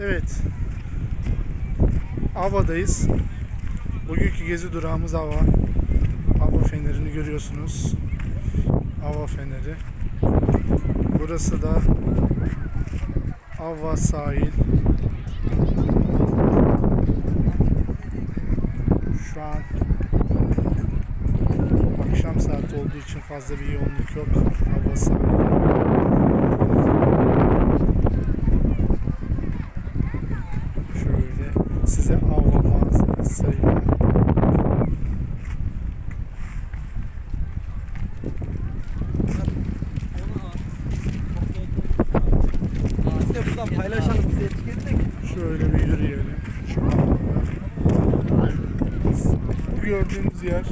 Evet. Ava'dayız. Bugünkü gezi durağımız Ava. Ava fenerini görüyorsunuz. Ava feneri. Burası da Ava sahil. Şu an akşam saati olduğu için fazla bir yoğunluk yok. Ava sahili. Şöyle size Ava manzarasıyla Buradan paylaşalım bize etiketle. Şöyle bir yürüyelim. Bu gördüğünüz yer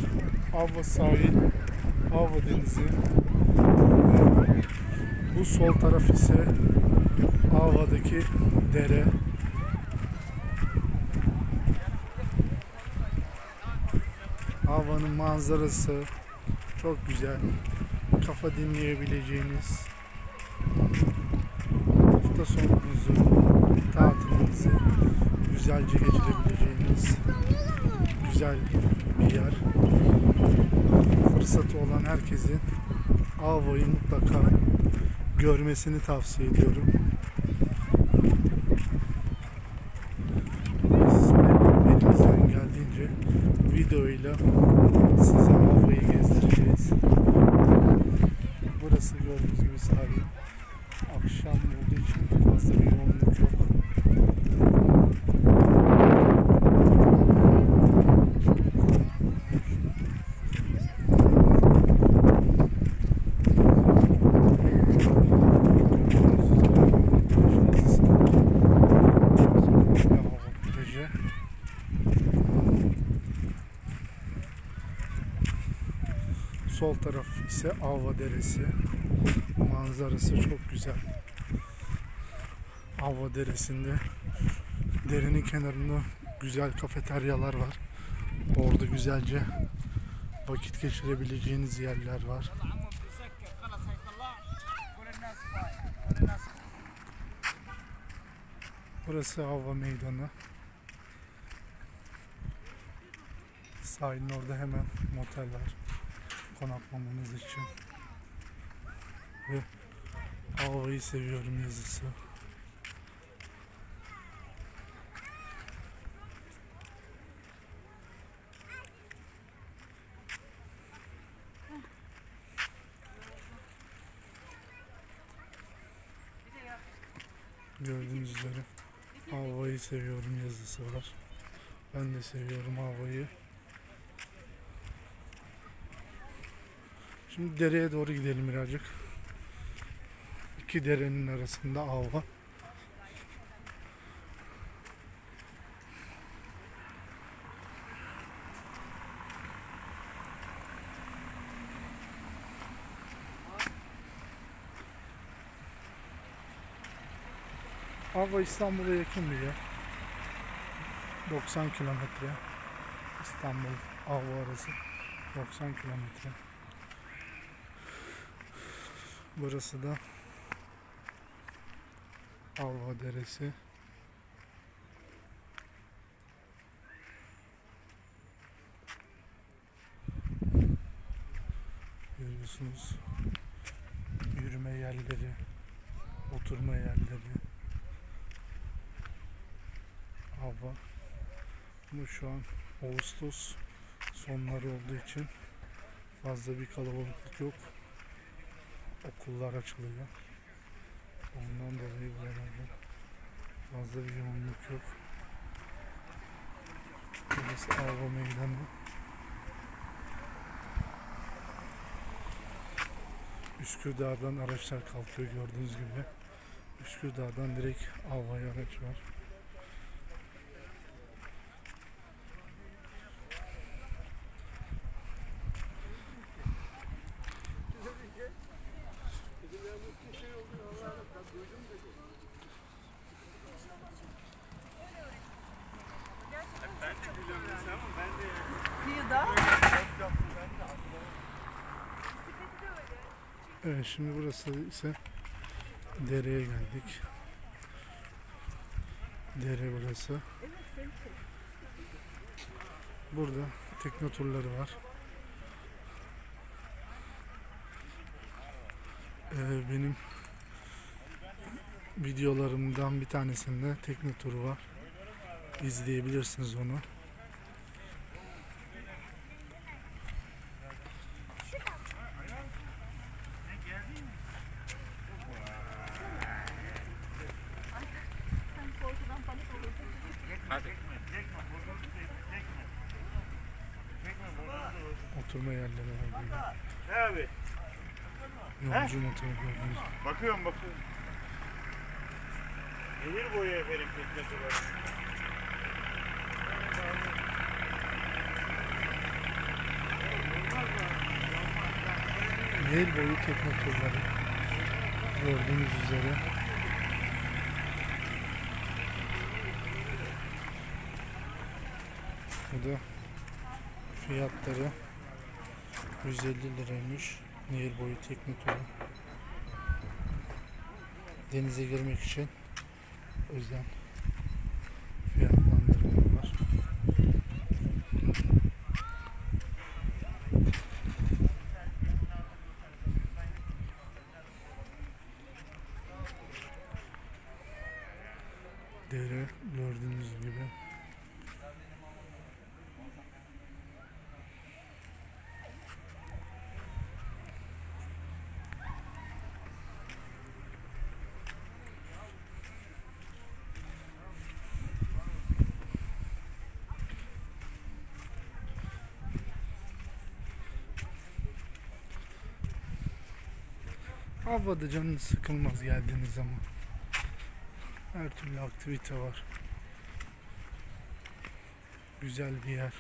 Avva sahil, Avva denizi. Bu sol taraf ise Avva'daki dere. Avva'nın manzarası çok güzel. Kafa dinleyebileceğiniz hafta sonunuzu, tatilinizi güzelce geçirebileceğiniz güzel bir yer. Fırsatı olan herkesin Avva'yı mutlaka görmesini tavsiye ediyorum. Elimizden geldiğince videoyla size Avva'yı gezdireceğiz. Burası gördüğünüz gibi sahil akşam olduğu için fazla bir yoğunluk yok. Sol taraf ise Avva Deresi. Manzarası çok güzel. Avva Deresi'nde derenin kenarında güzel kafeteryalar var. Orada güzelce vakit geçirebileceğiniz yerler var. Burası Avva Meydanı. Sahilin orada hemen motel var. Konaklamanız için. Ve Avva'yı seviyorum yazısı. Gördüğünüz üzere Avva'yı seviyorum yazısı var. Ben de seviyorum Avva'yı. Şimdi dereye doğru gidelim birazcık. İki derenin arasında Avva. Avva İstanbul'a yakın bir yer. 90 kilometre. İstanbul Avva arası 90 kilometre. Burası da Avva Deresi. Görüyorsunuz yürüme yerleri, oturma yerleri. Avva. Ama şu an Ağustos sonları olduğu için fazla bir kalabalıklık yok okullar açılıyor. Ondan dolayı buralarda fazla bir yoğunluk yok. Burası Avva Meydanı. Üsküdar'dan araçlar kalkıyor gördüğünüz gibi. Üsküdar'dan direkt Avva'ya araç var. Evet şimdi burası ise dereye geldik. Dere burası. Burada tekne turları var. Ee, benim videolarımdan bir tanesinde tekne turu var. İzleyebilirsiniz onu. Oturma yerleri var burada. Ne abi? Yolcu motoru gördünüz. Bakıyorum bakıyorum. Gelir boyu efendim tekne suları. Nehir boyu tekne turları. Gördüğünüz üzere. Bu da fiyatları 150 liraymış. Nehir boyu tekne turu. Denize girmek için özel fiyatlandırma var. Dere gördüğünüz gibi. Havada canınız sıkılmaz geldiğiniz zaman. Her türlü aktivite var. Güzel bir yer.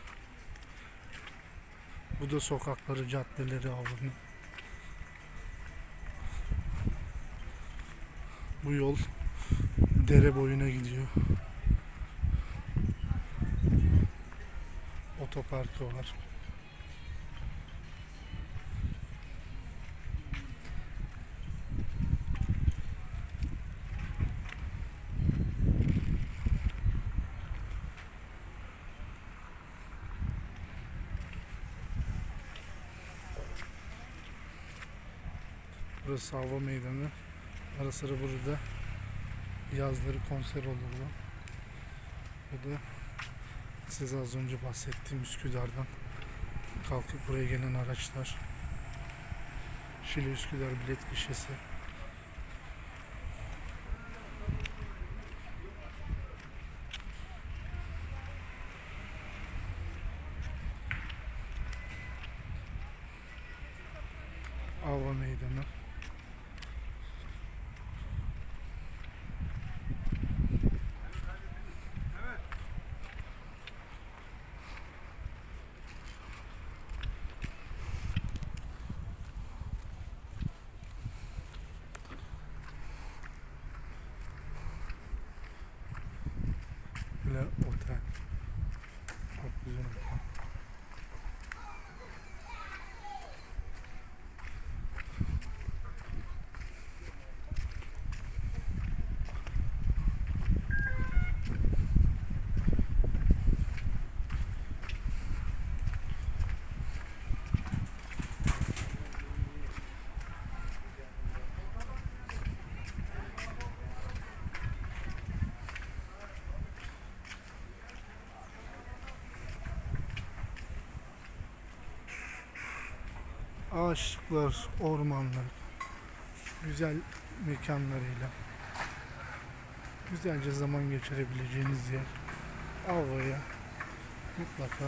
Bu da sokakları, caddeleri avlanı. Bu yol dere boyuna gidiyor. Otoparkı var. Burası hava meydanı. Ara sıra burada yazları konser olurdu. Bu da size az önce bahsettiğim Üsküdar'dan kalkıp buraya gelen araçlar. Şile Üsküdar bilet gişesi. Hava meydanı. Böyle otel. Çok güzel otel. Ağaçlıklar, ormanlar, güzel mekanlarıyla güzelce zaman geçirebileceğiniz yer. Avaya mutlaka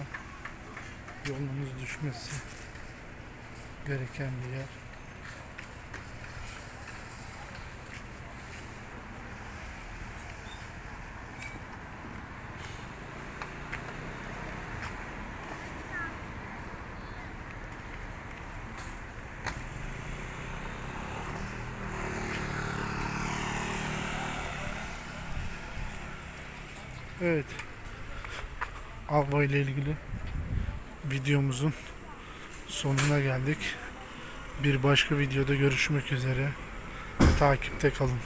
yolunuz düşmesi gereken bir yer. Evet. Avva ile ilgili videomuzun sonuna geldik. Bir başka videoda görüşmek üzere. Takipte kalın.